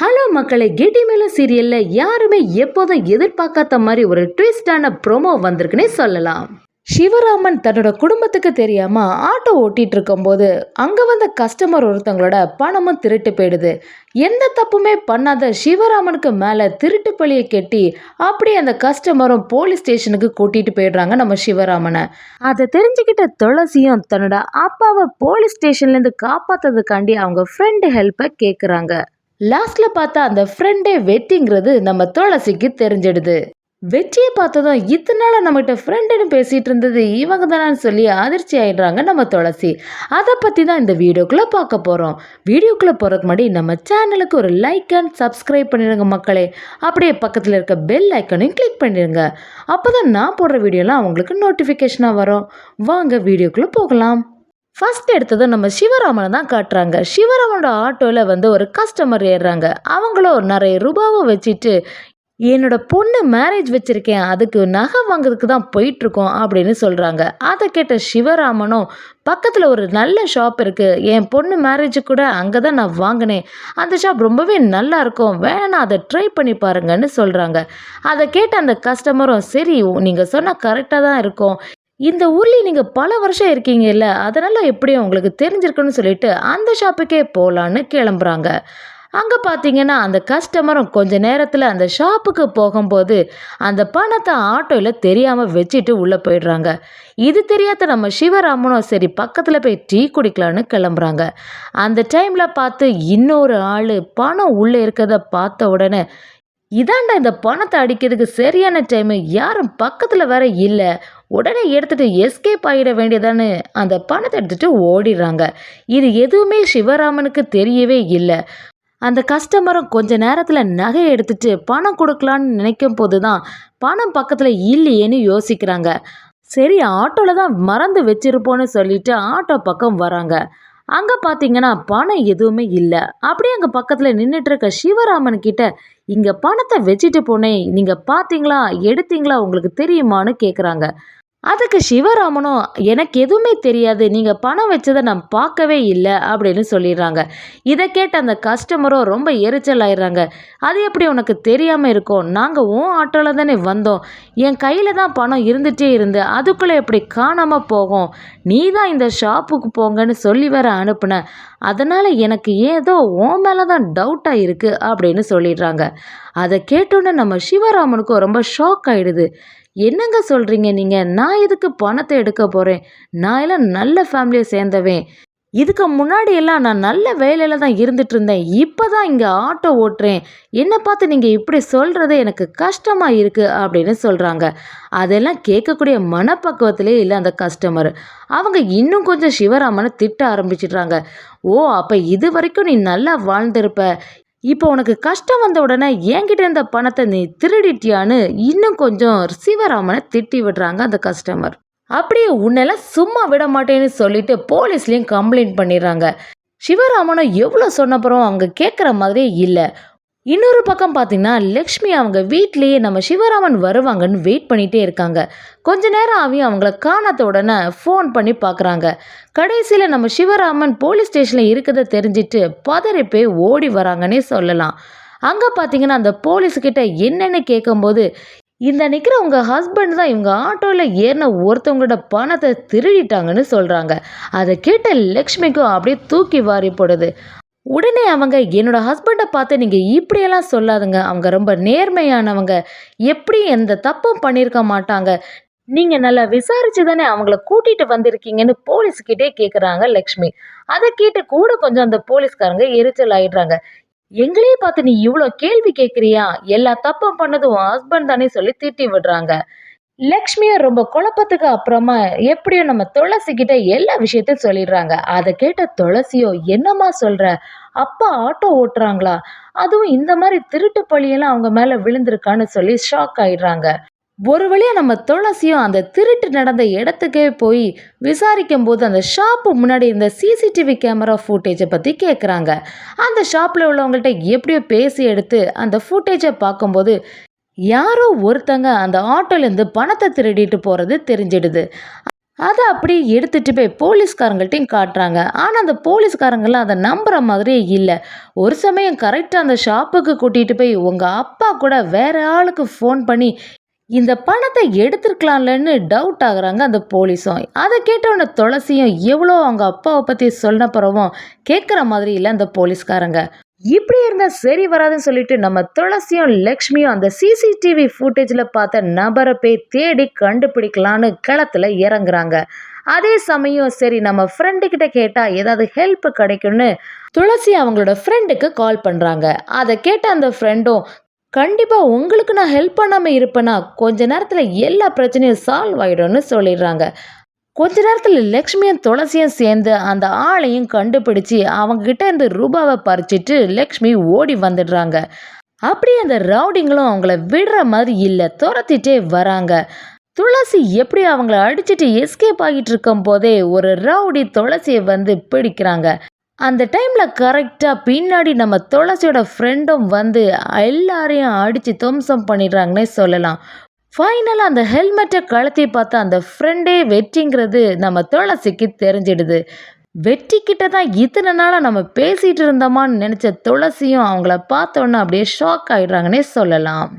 Hello மக்களை கெட்டி மேல சீரியலில் யாருமே எப்போதும் எதிர்பார்க்காத மாதிரி ஒரு ட்விஸ்டான ப்ரோமோ வந்திருக்குன்னே சொல்லலாம். சிவராமன் தன்னோட குடும்பத்துக்கு தெரியாம ஆட்டோ ஓட்டிட்டு இருக்கும்போது அங்க வந்த கஸ்டமர் ஒருத்தவங்களோட பணமும் திருட்டு போயிடுது. எந்த தப்புமே பண்ணாத சிவராமனுக்கு மேல திருட்டு பழியை கெட்டி அப்படியே அந்த கஸ்டமரும் போலீஸ் ஸ்டேஷனுக்கு கூட்டிட்டு போயிடுறாங்க நம்ம சிவராமனை. அதை தெரிஞ்சுக்கிட்ட துளசியும் தன்னோட அப்பாவை போலீஸ் ஸ்டேஷன்லேருந்து காப்பாத்துறதுக்காண்டி அவங்க ஃப்ரெண்டு ஹெல்ப்பை கேட்குறாங்க லாஸ்ட்ல பார்த்தா அந்த ஃப்ரெண்டே வெட்டிங்கிறது நம்ம துளசிக்கு தெரிஞ்சிடுது. வெற்றியை பார்த்ததும் இத்தனை நம்மகிட்ட ஃப்ரெண்டுன்னு பேசிட்டு இருந்தது இவங்க தானு சொல்லி அதிர்ச்சி ஆயிடுறாங்க நம்ம துளசி. அதை பற்றி தான் இந்த வீடியோக்குள்ளே பார்க்க போகிறோம் வீடியோக்குள்ளே போகிறதுக்கு முன்னாடி நம்ம சேனலுக்கு ஒரு லைக் அண்ட் சப்ஸ்கிரைப் பண்ணிடுங்க மக்களே. அப்படியே பக்கத்தில் இருக்க பெல் ஐக்கனையும் கிளிக் பண்ணிடுங்க. அப்போ தான் நான் போடுற வீடியோலாம் அவங்களுக்கு நோட்டிஃபிகேஷனாக வரும். வாங்க வீடியோக்குள்ளே போகலாம். ஃபஸ்ட் எடுத்ததும் நம்ம சிவராமனை தான் காட்டுறாங்க. சிவராமனோட ஆட்டோவில் வந்து ஒரு கஸ்டமர் ஏறுறாங்க. அவங்களும் நிறைய ரூபாவை வச்சுட்டு என்னோட பொண்ணு மேரேஜ் வச்சுருக்கேன். அதுக்கு நகை வாங்குறதுக்கு தான் போயிட்டுருக்கோம் அப்படின்னு சொல்கிறாங்க அதை கேட்ட சிவராமனும் பக்கத்தில் ஒரு நல்ல ஷாப் இருக்குது என் பொண்ணு மேரேஜ் கூட அங்கே தான் நான் வாங்கினேன். அந்த ஷாப் ரொம்பவே நல்லா இருக்கும். வேணா அதை ட்ரை பண்ணி பாருங்கன்னு சொல்கிறாங்க அதை கேட்ட அந்த கஸ்டமரும் சரி நீங்கள் சொன்னால் கரெக்டாக தான் இருக்கும். இந்த ஊர்லேயே நீங்கள் பல வருஷம் இருக்கீங்கல்ல அதனால் எப்படியும் உங்களுக்கு தெரிஞ்சிருக்குன்னு சொல்லிட்டு அந்த ஷாப்புக்கே போகலான்னு கிளம்புறாங்க. அங்கே பார்த்தீங்கன்னா அந்த கஸ்டமரும் கொஞ்ச நேரத்தில் அந்த ஷாப்புக்கு போகும்போது அந்த பணத்தை ஆட்டோவில் தெரியாமல் வச்சுட்டு உள்ளே போயிடுறாங்க. இது தெரியாத நம்ம சிவராமனும் சரி பக்கத்தில் போய் டீ குடிக்கலான்னு கிளம்புறாங்க. அந்த டைமில் பார்த்து இன்னொரு ஆள் பணம் உள்ளே இருக்கிறத பார்த்த உடனே இதாண்டா இந்த பணத்தை அடிக்கிறதுக்கு சரியான டைமு யாரும் பக்கத்தில் வேற இல்லை. உடனே எடுத்துகிட்டு எஸ்கேப் ஆகிட வேண்டியதான்னு அந்த பணத்தை எடுத்துட்டு ஓடிடுறாங்க. இது எதுவுமே சிவராமனுக்கு தெரியவே இல்லை. அந்த கஸ்டமரும் கொஞ்ச நேரத்தில் நகை எடுத்துட்டு பணம் கொடுக்கலான்னு நினைக்கும் போது தான் பணம் பக்கத்தில் இல்லையேன்னு யோசிக்கிறாங்க. சரி ஆட்டோவில் தான் மறந்து வச்சிருப்போன்னு சொல்லிட்டு ஆட்டோ பக்கம் வராங்க. அங்கே பார்த்தீங்கன்னா பணம் எதுவுமே இல்லை. அப்படியே அங்கே பக்கத்தில் நின்றுட்டு இருக்க சிவராமன் கிட்ட இங்கே பணத்தை வச்சுட்டு போனேன். நீங்கள் பார்த்தீங்களா எடுத்தீங்களா? உங்களுக்கு தெரியுமான்னு கேட்குறாங்க அதுக்கு சிவராமனும் எனக்கு எதுவுமே தெரியாது. நீங்கள் பணம் வச்சதை நான் பார்க்கவே இல்லை அப்படின்னு சொல்லிடுறாங்க. இதை கேட்ட அந்த கஸ்டமரும் ரொம்ப எரிச்சல் ஆயிடுறாங்க. அது எப்படி உனக்கு தெரியாமல் இருக்கும்? நாங்கள் உன் ஆட்டோவில் தானே வந்தோம். என் கையில் தான் பணம் இருந்துகிட்டே இருந்து அதுக்குள்ளே எப்படி காணாமல் போகும்? நீ தான் இந்த ஷாப்புக்கு போங்கன்னு சொல்லி வேற அனுப்புன. அதனால் எனக்கு ஏதோ ஓ மேலே தான் டவுட்டாக இருக்குது அப்படின்னு சொல்லிடுறாங்க. அதை கேட்டோன்னே நம்ம சிவராமனுக்கும் ரொம்ப ஷாக் ஆகிடுது என்னங்க சொல்கிறீங்க நீங்கள் நான் எதுக்கு பணத்தை எடுக்க போகிறேன் நான் எல்லாம் நல்ல ஃபேமிலியை சேர்ந்தவேன். இதுக்கு முன்னாடி எல்லாம் நான் நல்ல வேலையில் தான் இருந்துட்டு இருந்தேன் இப்போ தான் இங்கே ஆட்டோ ஓட்டுறேன். என்னை பார்த்து நீங்கள் இப்படி சொல்கிறது எனக்கு கஷ்டமாக இருக்குது அப்படின்னு சொல்கிறாங்க அதெல்லாம் கேட்கக்கூடிய மனப்பக்குவத்திலே இல்லை அந்த கஸ்டமர் அவங்க இன்னும் கொஞ்சம் சிவராமனை திட்ட ஆரம்பிச்சிடுறாங்க. ஓ அப்போ இது வரைக்கும் நீ நல்லா வாழ்ந்திருப்ப. இப்போ உனக்கு கஷ்டம் வந்த உடனே என்கிட்ட இருந்த பணத்தை நீ திருடிட்டியான்னு இன்னும் கொஞ்சம் சிவராமனை திட்டி விடுறாங்க அந்த கஸ்டமர் அப்படியே உன்னெல்லாம் சும்மா விட மாட்டேன்னு சொல்லிட்டு போலீஸ்லேயும் கம்ப்ளைண்ட் பண்ணிடுறாங்க. சிவராமனும் எவ்வளோ சொன்னப்புறம் அவங்க கேட்குற மாதிரியே இல்லை. இன்னொரு பக்கம் பார்த்தீங்கன்னா லக்ஷ்மி அவங்க வீட்லேயே நம்ம சிவராமன் வருவாங்கன்னு வெயிட் பண்ணிகிட்டே இருக்காங்க. கொஞ்ச நேரம் ஆகியும் அவங்கள காணாத உடனே ஃபோன் பண்ணி பார்க்குறாங்க கடைசியில் நம்ம சிவராமன் போலீஸ் ஸ்டேஷனில் இருக்கிறத தெரிஞ்சிட்டு பதறி போய் ஓடி வராங்கன்னே சொல்லலாம். அங்கே பார்த்தீங்கன்னா அந்த போலீஸ்கிட்ட என்னென்னு கேட்கும்போது இந்த நிற்கிற உங்கள் ஹஸ்பண்ட் தான் இவங்க ஆட்டோவில் ஏறின ஒருத்தவங்களோட பணத்தை திருடிட்டாங்கன்னு சொல்கிறாங்க அதை கேட்ட லக்ஷ்மிக்கும் அப்படியே தூக்கி வாரி போடுது. உடனே அவங்க என்னோட ஹஸ்பண்டை பார்த்து நீங்கள் இப்படியெல்லாம் சொல்லாதுங்க. அவங்க ரொம்ப நேர்மையானவங்க. எப்படி எந்த தப்பும் பண்ணியிருக்க மாட்டாங்க. நீங்கள் நல்லா விசாரிச்சு தானே அவங்கள கூட்டிகிட்டு வந்திருக்கீங்கன்னு போலீஸ்கிட்டே கேட்குறாங்க லக்ஷ்மி. அதை கேட்டு கூட கொஞ்சம் அந்த போலீஸ்காரங்க எரிச்சல் ஆயிடுறாங்க. எங்களையே பார்த்து நீ இவ்வளோ கேள்வி கேட்குறியா எல்லா தப்பும் பண்ணதும் உன் ஹஸ்பண்ட் தானே சொல்லி திட்டி விடுறாங்க. லக்ஷ்மியை ரொம்ப குழப்பத்துக்கு அப்புறமா எப்படியோ நம்ம துளசிக்கிட்ட எல்லா விஷயத்தையும் சொல்லிடுறாங்க. அதை கேட்ட துளசியோ என்னம்மா சொல்கிற அப்பா ஆட்டோ ஓட்டுறாங்களா? அதுவும் இந்த மாதிரி திருட்டு பழியெல்லாம் அவங்க மேலே விழுந்திருக்கான்னு சொல்லி ஷாக் ஆயிடுறாங்க. ஒரு வழியாக நம்ம துளசியும் அந்த திருட்டு நடந்த இடத்துக்கே போய் விசாரிக்கும் போது அந்த ஷாப்பு முன்னாடி இருந்த சிசிடிவி கேமரா ஃபுட்டேஜை பற்றி கேட்குறாங்க அந்த ஷாப்பில் உள்ளவங்கள்ட்ட எப்படியோ பேசி எடுத்து அந்த ஃபுட்டேஜை பார்க்கும்போது யாரோ ஒருத்தங்க அந்த ஆட்டோலேருந்து பணத்தை திருடிட்டு போகிறது தெரிஞ்சிடுது. அதை அப்படியே எடுத்துட்டு போய் போலீஸ்காரங்கள்ட்டையும் காட்டுறாங்க. ஆனால் அந்த போலீஸ்காரங்களாம் அதை நம்புகிற மாதிரியே இல்லை. ஒரு சமயம் கரெக்டாக அந்த ஷாப்புக்கு கூட்டிகிட்டு போய் உங்கள் அப்பா கூட வேற ஆளுக்கு ஃபோன் பண்ணி இந்த பணத்தை எடுத்துருக்கலாம்லன்னு டவுட் ஆகுறாங்க அந்த போலீஸும் அதை கேட்டவொடனே துளசியும் எவ்வளோ அவங்க அப்பாவை பற்றி சொன்ன பிறவும் கேட்குற மாதிரி இல்லை அந்த போலீஸ்காரங்க இப்படி இருந்தால் சரி வராதுன்னு சொல்லிட்டு நம்ம துளசியும் லக்ஷ்மியும் அந்த சிசிடிவி ஃபுட்டேஜில் பார்த்த நபரை போய் தேடி கண்டுபிடிக்கலான்னு களத்தில் இறங்குறாங்க. அதே சமயம் சரி நம்ம ஃப்ரெண்டுக்கிட்ட கேட்டால் ஏதாவது ஹெல்ப் கிடைக்கும்னு துளசி அவங்களோட ஃப்ரெண்டுக்கு கால் பண்ணுறாங்க அதை கேட்ட அந்த ஃப்ரெண்டும் கண்டிப்பாக உங்களுக்கு நான் ஹெல்ப் பண்ணாமல் இருப்பேன்னா கொஞ்ச நேரத்தில் எல்லா பிரச்சனையும் சால்வ் ஆகிடும்னு சொல்லிடுறாங்க. கொஞ்ச நேரத்தில் லக்ஷ்மியும் துளசியும் சேர்ந்து அந்த ஆளையும் கண்டுபிடிச்சி அவங்ககிட்ட இருந்து ரூபாவை பறிச்சிட்டு லக்ஷ்மி ஓடி வந்துடுறாங்க. அப்படியே அந்த ரவுடிங்களும் அவங்கள விடுற மாதிரி இல்லை துரத்திட்டே வராங்க. துளசி எப்படி அவங்கள அடிச்சுட்டு எஸ்கேப் ஆகிட்டு இருக்கும் போதே ஒரு ரவுடி துளசியை வந்து பிடிக்கிறாங்க. அந்த டைமில் கரெக்டாக பின்னாடி நம்ம துளசியோட ஃப்ரெண்டும் வந்து எல்லாரையும் அடித்து துவம்சம் பண்ணிடுறாங்கன்னே சொல்லலாம். ஃபைனலாக அந்த ஹெல்மெட்டை கழட்டி பார்த்தா அந்த ஃப்ரெண்டே வெற்றிங்கிறது நம்ம துளசிக்கு தெரிஞ்சிடுது. வெற்றி கிட்ட தான் இத்தனை நாளாக நம்ம பேசிகிட்டு இருந்தோமான்னு நினச்ச துளசியும் அவங்கள பார்த்தோன்னே அப்படியே ஷாக் ஆகிடுறாங்கன்னே சொல்லலாம்.